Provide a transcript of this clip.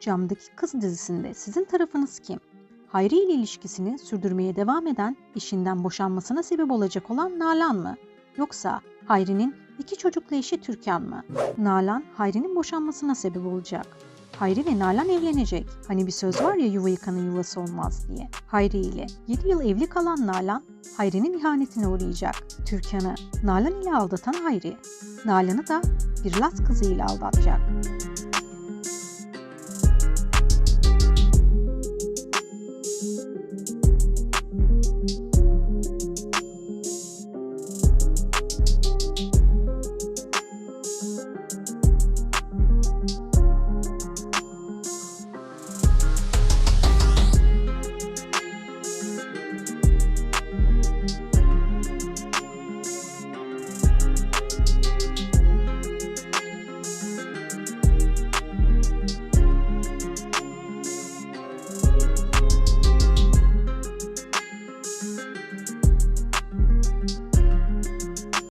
Camdaki Kız dizisinde sizin tarafınız kim? Hayri ile ilişkisini sürdürmeye devam eden, işinden boşanmasına sebep olacak olan Nalan mı? Yoksa Hayri'nin iki çocuklu eşi Türkan mı? Nalan, Hayri'nin boşanmasına sebep olacak. Hayri ve Nalan evlenecek. Hani bir söz var ya yuva yıkanın yuvası olmaz diye. Hayri ile 7 yıl evli kalan Nalan, Hayri'nin ihanetine uğrayacak. Türkan'ı Nalan ile aldatan Hayri, Nalan'ı da bir lat kızı ile aldatacak.